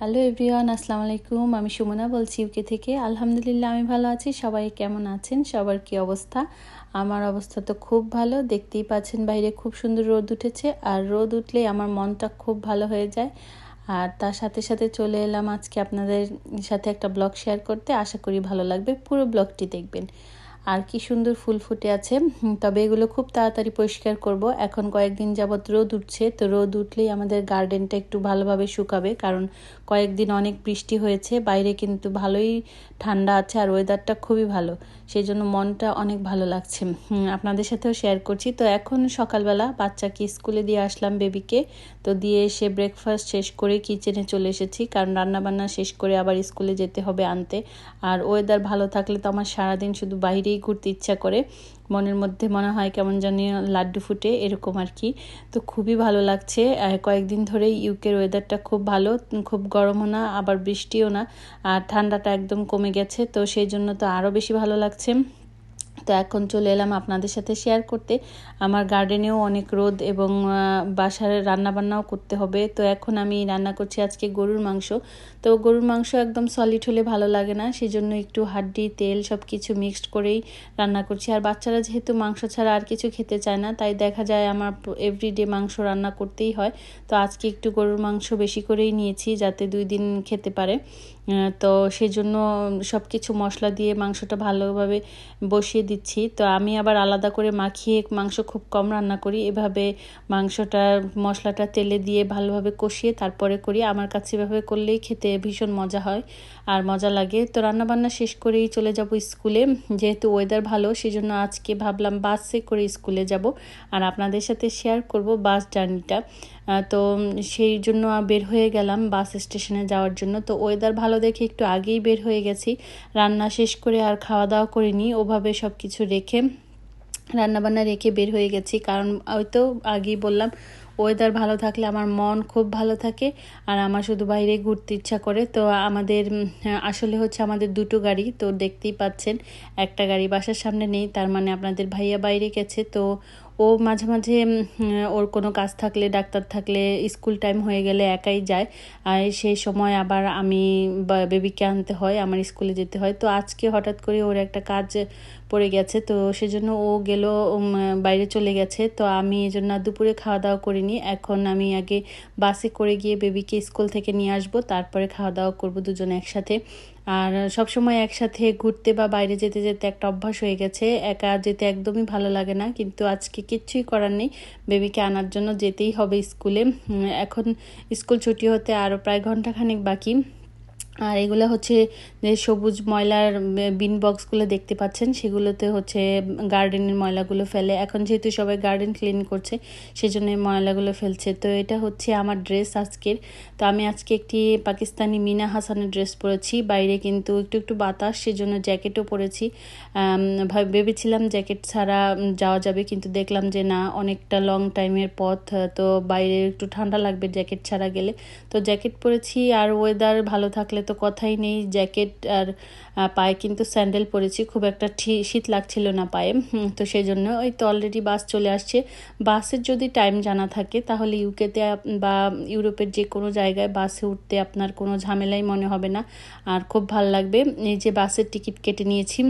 Hello everyone আসসালামু আলাইকুম আমি সুমনা বলছি ইউকে থেকে। আলহামদুলিল্লাহ, আমি ভালো আছি। সবাই কেমন আছেন? সবার কি অবস্থা? আমার অবস্থা তো খুব ভালো। দেখতেই পাচ্ছেন বাইরে খুব সুন্দর রোদ উঠেছে। আর রোদ উঠলে আমার মনটা খুব ভালো হয়ে যায়। আর তার সাথে সাথে চলে এলাম আজকে আপনাদের সাথে একটা ব্লগ শেয়ার করতে। আশা করি ভালো লাগবে। পুরো ব্লগটি দেখবেন। আর কি সুন্দর ফুল ফুটে আছে। তবে এগুলো খুব তাড়াতাড়ি পরিষ্কার করব। এখন কয়েকদিন যাবৎ রোদ উঠছে, তো রোদ উঠলেই আমাদের গার্ডেনটা একটু ভালোভাবে শুকাবে, কারণ কয়েকদিন অনেক বৃষ্টি হয়েছে, বাইরে কিন্তু ভালোই ঠান্ডা আছে আর ওয়েদারটা খুবই ভালো সেই জন্য মনটা অনেক ভালো লাগছে। আপনাদের সাথেও শেয়ার করছি। তো এখন সকালবেলা বাচ্চাকে স্কুলে দিয়ে আসলাম বেবিকে তো দিয়ে এসে ব্রেকফাস্ট শেষ করে কিচেনে চলে এসেছি, কারণ রান্নাবান্না শেষ করে আবার স্কুলে যেতে হবে আনতে। আর ওয়েদার ভালো থাকলে তো আমার সারাদিন শুধু বাইরেই ঘুরতে ইচ্ছা করে। মনের মধ্যে মনে হয় কেমন জানি লাড্ডু ফুটে, এরকম আর কি তো খুবই ভালো লাগছে। কয়েকদিন ধরেই ইউকের ওয়েদারটা খুব ভালো, খুব গরমও না, আবার বৃষ্টিও না, আর ঠান্ডাটা একদম কমে গেছে। তো সেই জন্য তো আরও বেশি ভালো লাগছে। তো এখন চলে এলাম আপনাদের সাথে শেয়ার করতে। আমার গার্ডেনেও অনেক রোদ এবং বাসার রান্নাবান্নাও করতে হবে। তো এখন আমি রান্না করছি আজকে গরুর মাংস। তো গরুর মাংস একদম সলিড হলে ভালো লাগে না সেই জন্য একটু হাড্ডি, তেল সব কিছু মিক্সড করেই রান্না করছি। আর বাচ্চারা যেহেতু মাংস ছাড়া আর কিছু খেতে চায় না, তাই দেখা যায় আমার এভরিডে মাংস রান্না করতেই হয়। তো আজকে একটু গরুর মাংস বেশি করেই নিয়েছি যাতে দুই দিন খেতে পারে। তো সেই জন্য সব কিছু মশলা দিয়ে মাংসটা ভালোভাবে বসিয়ে দিচ্ছি। তো আমি আবার আলাদা করে মাখিয়ে মাংস খুব কম রান্না করি। এভাবে মাংসটা, মশলাটা তেলে দিয়ে ভালোভাবে কষিয়ে তারপরে করি। আমার কাছে এভাবে করলেই খেতে ভীষণ মজা হয় আর মজা লাগে। তো রান্নাবান্না শেষ করেই চলে যাব স্কুলে। যেহেতু ওয়েদার ভালো সেই জন্য আজকে ভাবলাম বাসে করে স্কুলে যাব। আর আপনাদের সাথে শেয়ার করব বাস জার্নিটা তো সেই জন্য বের হয়ে গেলাম বাস স্টেশনে যাওয়ার জন্য। তো ওয়েদার ভালো দেখে একটু আগেই বের হয়ে গেছি। রান্না শেষ করে আর খাওয়া দাওয়া করিনি, ওভাবে সব কিছু রেখে রান্নাবান্না রেখে বের হয়ে গেছি। কারণ ওই তো আগেই বললাম ওয়েদার ভালো থাকলে আমার মন খুব ভালো থাকে আর আমার শুধু বাইরে ঘুরতে ইচ্ছা করে। তো আমাদের আসলে হচ্ছে আমাদের দুটো গাড়ি, তো দেখতেই পাচ্ছেন একটা গাড়ি বাসার সামনে নেই, তার মানে আপনাদের ভাইয়া বাইরে গেছে। তো ও মাঝে মাঝে ওর কোনো কাজ থাকলে, ডাক্তার থাকলে, স্কুল টাইম হয়ে গেলে একাই যায়। আর সেই সময় আবার আমি বেবিকে আনতে হয়, আমার স্কুলে যেতে হয়। তো আজকে হঠাৎ করে ওর একটা কাজ পড়ে গেছে। তো সেজন্য ও গেল বাইরে চলে গেছে। তো আমি এই জন্য দুপুরে খাওয়া দাওয়া করিনি। এখন আমি আগে বাসে করে গিয়ে বেবিকে স্কুল থেকে নিয়ে আসব। তারপরে খাওয়া দাওয়া করব দুজনে একসাথে। আর সব সময় একসাথে ঘুরতে বা বাইরে যেতে যেতে একটা অভ্যাস হয়ে গেছে। একা যেতে একদমই ভালো লাগে না। কিন্তু আজকে কিচ্ছুই করার নেই। বেবিকে আনার জন্য যেতেই হবে স্কুলে। এখন স্কুল ছুটি হতে আরও প্রায় ঘন্টাখানেক বাকি। আর এগুলো হচ্ছে যে সবুজ ময়লার বিন বক্সগুলো দেখতে পাচ্ছেন, সেগুলোতে হচ্ছে গার্ডেনের ময়লাগুলো ফেলে। এখন যেহেতু সবাই গার্ডেন ক্লিন করছে, সেজন্য ময়লাগুলো ফেলছে। তো এটা হচ্ছে আমার ড্রেস আজকের। তো আমি আজকে একটি পাকিস্তানি মিনা হাসানের ড্রেস পরেছি। বাইরে কিন্তু একটু একটু বাতাস, সেজন্য জ্যাকেটও পরেছি। ভেবেছিলাম জ্যাকেট ছাড়া যাওয়া যাবে, কিন্তু দেখলাম যে না, অনেকটা লং টাইমের পথ, তো বাইরে একটু ঠান্ডা লাগবে জ্যাকেট ছাড়া গেলে। তো জ্যাকেট পরেছি, আর ওয়েদার ভালো থাকলে তো কথাই নেই, জ্যাকেট আর পায়ে কিন্তু স্যান্ডেল পরেছি, খুব একটা শীত লাগছিল না পায়ে তো সেই জন্য ওই তো অলরেডি বাস চলে আসছে। বাসের যদি টাইম জানা থাকে, তাহলে ইউকেতে বা ইউরোপের যে কোনো জায়গায় বাসে উঠতে আপনার কোনো ঝামেলাই মনে হবে না। আর খুব ভালো লাগবে, এই যে বাসের টিকিট কেটে নিয়েছি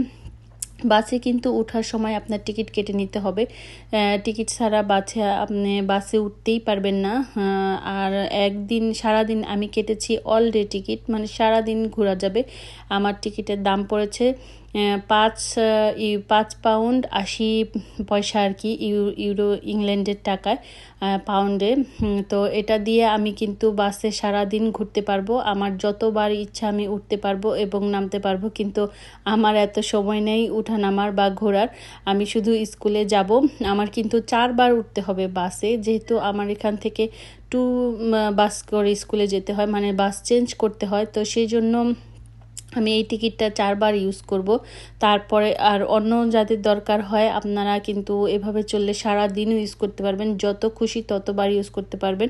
বাসে কিন্তু ওঠার সময় আপনার টিকিট কেটে নিতে হবে। টিকিট ছাড়া বাসে, আপনি বাসে উঠতেই পারবেন না। আর একদিন, সারাদিন আমি কেটেছি অল ডে টিকিট মানে সারাদিন ঘোরা যাবে। আমার টিকিটের দাম পড়েছে পাঁচ পাঁচ পাউন্ড আশি পয়সা আর কি ইউরো, ইংল্যান্ডের টাকায় পাউন্ডে তো এটা দিয়ে আমি কিন্তু বাসে সারা দিন ঘুরতে পারব। আমার যতবার ইচ্ছা আমি উঠতে পারব এবং নামতে পারব, কিন্তু আমার এত সময় নেই উঠা নামার বা ঘোরার। আমি শুধু স্কুলে যাব। আমার কিন্তু চারবার উঠতে হবে বাসে। যেহেতু আমার এখান থেকে টু বাস করে স্কুলে যেতে হয় মানে বাস চেঞ্জ করতে হয়, তো সেই জন্য আমি এই টিকিটটা চারবার ইউজ করব। তারপরে আর অন্য যাদের দরকার হয়, আপনারা কিন্তু এভাবে চললে সারা দিনও ইউজ করতে পারবেন, যত খুশি ততবার ইউজ করতে পারবেন।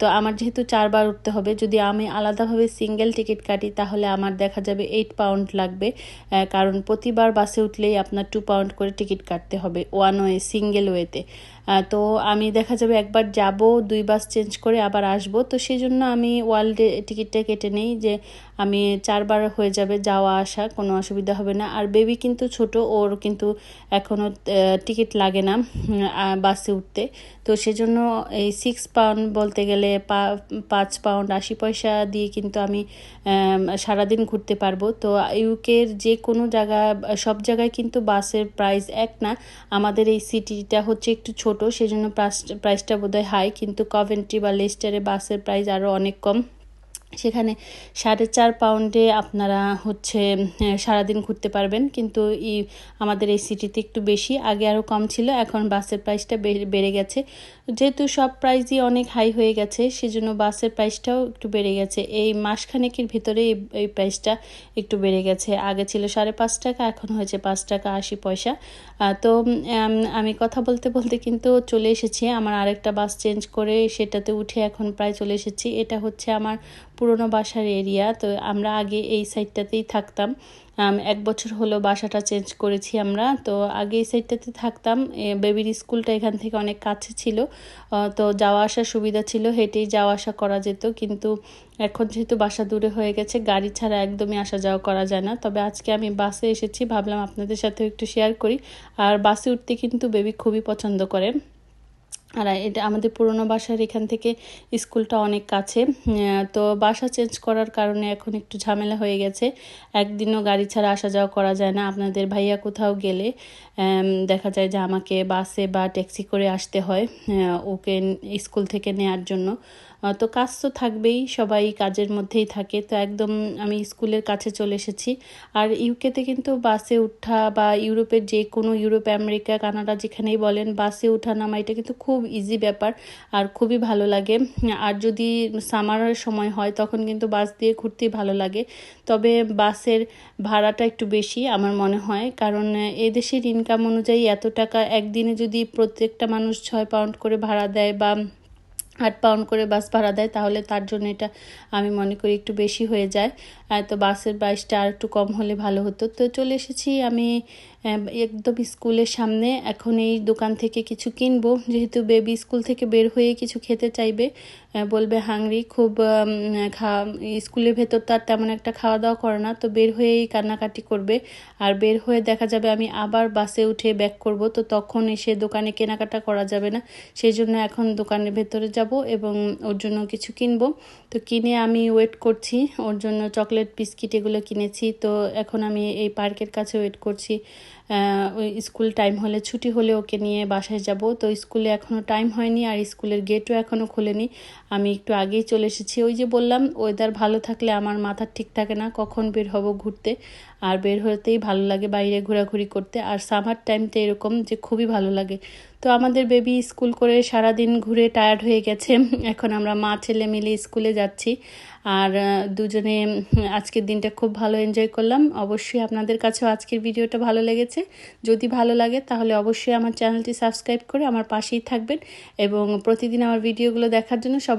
তো আমার যেহেতু চারবার উঠতে হবে, যদি আমি আলাদাভাবে সিঙ্গেল টিকিট কাটি, তাহলে আমার দেখা যাবে এইট পাউন্ড লাগবে। কারণ প্রতিবার বাসে উঠলেই আপনার টু পাউন্ড করে টিকিট কাটতে হবে ওয়ান ওয়ে সিঙ্গেল ওয়েতে তো আমি দেখা যাবে একবার যাব দুই বাস চেঞ্জ করে আবার আসব। তো সেই জন্য আমি ওয়ার্ল্ডে টিকিটটা কেটে নিই যে আমি চারবার হয়ে যাবে যাওয়া আসা কোনো অসুবিধা হবে না। আর বেবি কিন্তু ছোট ওর কিন্তু এখনও টিকিট লাগে না বাসে উঠতে। তো সেজন্য এই সিক্স পাউন্ড বলতে গেলে পাঁচ পাউন্ড আশি পয়সা দিয়ে কিন্তু আমি আম, সারাদিন ঘুরতে পারব। তো ইউকের যে কোনো জায়গা সব জায়গায় কিন্তু বাসের প্রাইস এক না। আমাদের এই সিটিটা হচ্ছে একটু ছোট সেজন্য প্রাইসটা বোধহয় হাই কিন্তু কভেন্ট্রি বা লেস্টারে বাসের প্রাইস আরও অনেক কম। সেখানে সাড়ে চার পাউন্ডে আপনারা হচ্ছে সারাদিন ঘুরতে পারবেন। কিন্তু ই, আমাদের এই সিটিতে একটু বেশি, আগে আরও কম ছিল, এখন বাসের প্রাইসটা বেড়ে- গেছে। যেহেতু সব প্রাইসই অনেক হাই হয়ে গেছে, সেজন্য বাসের প্রাইসটাও একটু বেড়ে গেছে। এই মাসখানেকের ভিতরে এই প্রাইসটা একটু বেড়ে গেছে। আগে ছিল সাড়ে পাঁচ টাকা, এখন হয়েছে পাঁচ টাকা আশি পয়সা। তো আমি কথা বলতে বলতে কিন্তু চলে এসেছি। আমার আরেকটা বাস চেঞ্জ করে সেটাতে উঠে এখন প্রায় চলে এসেছি। এটা হচ্ছে আমার পুরনো বাসার এরিয়া তো আমরা আগে এই সাইডটাতেই থাকতাম। এক বছর হলো বাসাটা চেঞ্জ করেছি আমরা, তো আগে এই সাইডটাতে থাকতাম। বেবির স্কুলটা এখান থেকে অনেক কাছে ছিল তো যাওয়া আসার সুবিধা ছিল, হেঁটেই যাওয়া আসা করা যেত, কিন্তু এখন যেহেতু বাসা দূরে হয়ে গেছে, গাড়ি ছাড়া একদমই আসা যাওয়া করা যায় না। তবে আজকে আমি বাসে এসেছি, ভাবলাম আপনাদের সাথেও একটু শেয়ার করি। আর বাসে উঠতে কিন্তু বেবি খুবই পছন্দ করে। আর এটা আমাদের পুরনো বাসার এখান থেকে স্কুলটা অনেক কাছে। তো বাসা চেঞ্জ করার কারণে এখন একটু ঝামেলা হয়ে গেছে। একদিনও গাড়ি ছাড়া আসা যাওয়া করা যায় না। আপনাদের ভাইয়া কোথাও গেলে দেখা যায় যে আমাকে বাসে বা ট্যাক্সি করে আসতে হয় ওকে স্কুল থেকে নেয়ার জন্য। তো কাজ তো থাকবেই, সবাই কাজের মধ্যেই থাকে। তো একদম আমি স্কুলের কাছে চলে এসেছি। আর ইউকেতে কিন্তু বাসে ওঠা বা ইউরোপের যে কোনো ইউরোপ, আমেরিকা, কানাডা যেখানেই বলেন, বাসে ওঠা নামা, এটা কিন্তু খুব ইজি ব্যাপার, আর খুবই ভালো লাগে। আর যদি সামারের সময় হয়, তখন কিন্তু বাস দিয়ে ঘুরতেই ভালো লাগে। তবে বাসের ভাড়াটা একটু বেশি আমার মনে হয়, কারণ এ দেশের ইনকাম অনুযায়ী এত টাকা একদিনে যদি প্রত্যেকটা মানুষ ছয় পাউন্ড করে ভাড়া দেয় বা আট পাউন্ড করে বাস ভাড়া দেয়, তাহলে তার জন্য এটা আমি মনে করি একটু বেশি হয়ে যায়। তো বাসের প্রাইসটা আর একটু কম হলে ভালো হতো। তো চলে এসেছি আমি একদম স্কুলের সামনে এখন এই দোকান থেকে কিছু কিনবো। যেহেতু বেবি স্কুল থেকে বের হয়ে কিছু খেতে চাইবে বলবে হাংরি খুব আম, খা স্কুলের ভেতর তার তেমন একটা খাওয়া দাওয়া করে না তো বের হয়েই কান্নাকাটি করবে। আর বের হয়ে দেখা যাবে আমি আবার বাসে উঠে ব্যাক করব তো তখন এসে দোকানে কেনাকাটা করা যাবে না। সেই জন্য এখন দোকানের ভেতরে যাব এবং ওর জন্য কিছু কিনবো। তো কিনে আমি ওয়েট করছি ওর জন্য চকলেট বিস্কিট এগুলো কিনেছি তো এখন আমি এই পার্কের কাছে ওয়েট করছি। ওই স্কুল টাইম হলে, ছুটি হলে ওকে নিয়ে বাসায় যাব। তো স্কুলে এখনও টাইম হয়নি আর স্কুলের গেটও এখনও খোলেনি। আমি একটু আগেই চলে এসেছি। ওই যে বললাম ওয়েদার ভালো থাকলে আমার মাথা ঠিক থাকে না, কখন বের হব ঘুরতে? আর বের হতেই ভালো লাগে বাইরে ঘোরাঘুরি করতে। আর সামার টাইমটা এরকম যে খুবই ভালো লাগে। তো আমাদের বেবি স্কুল করে সারাদিন ঘুরে টায়ার্ড হয়ে গেছে। এখন আমরা মা ছেলে মিলে স্কুলে যাচ্ছি। আর দুজনে আজকের দিনটা খুব ভালো এনজয় করলাম। অবশ্যই আপনাদের কাছেও আজকের ভিডিওটা ভালো লেগেছে। যদি ভালো লাগে তাহলে অবশ্যই আমার চ্যানেলটি সাবস্ক্রাইব করে আমার পাশেই থাকবেন। এবং প্রতিদিন আমার ভিডিওগুলো দেখার জন্য সবাইকে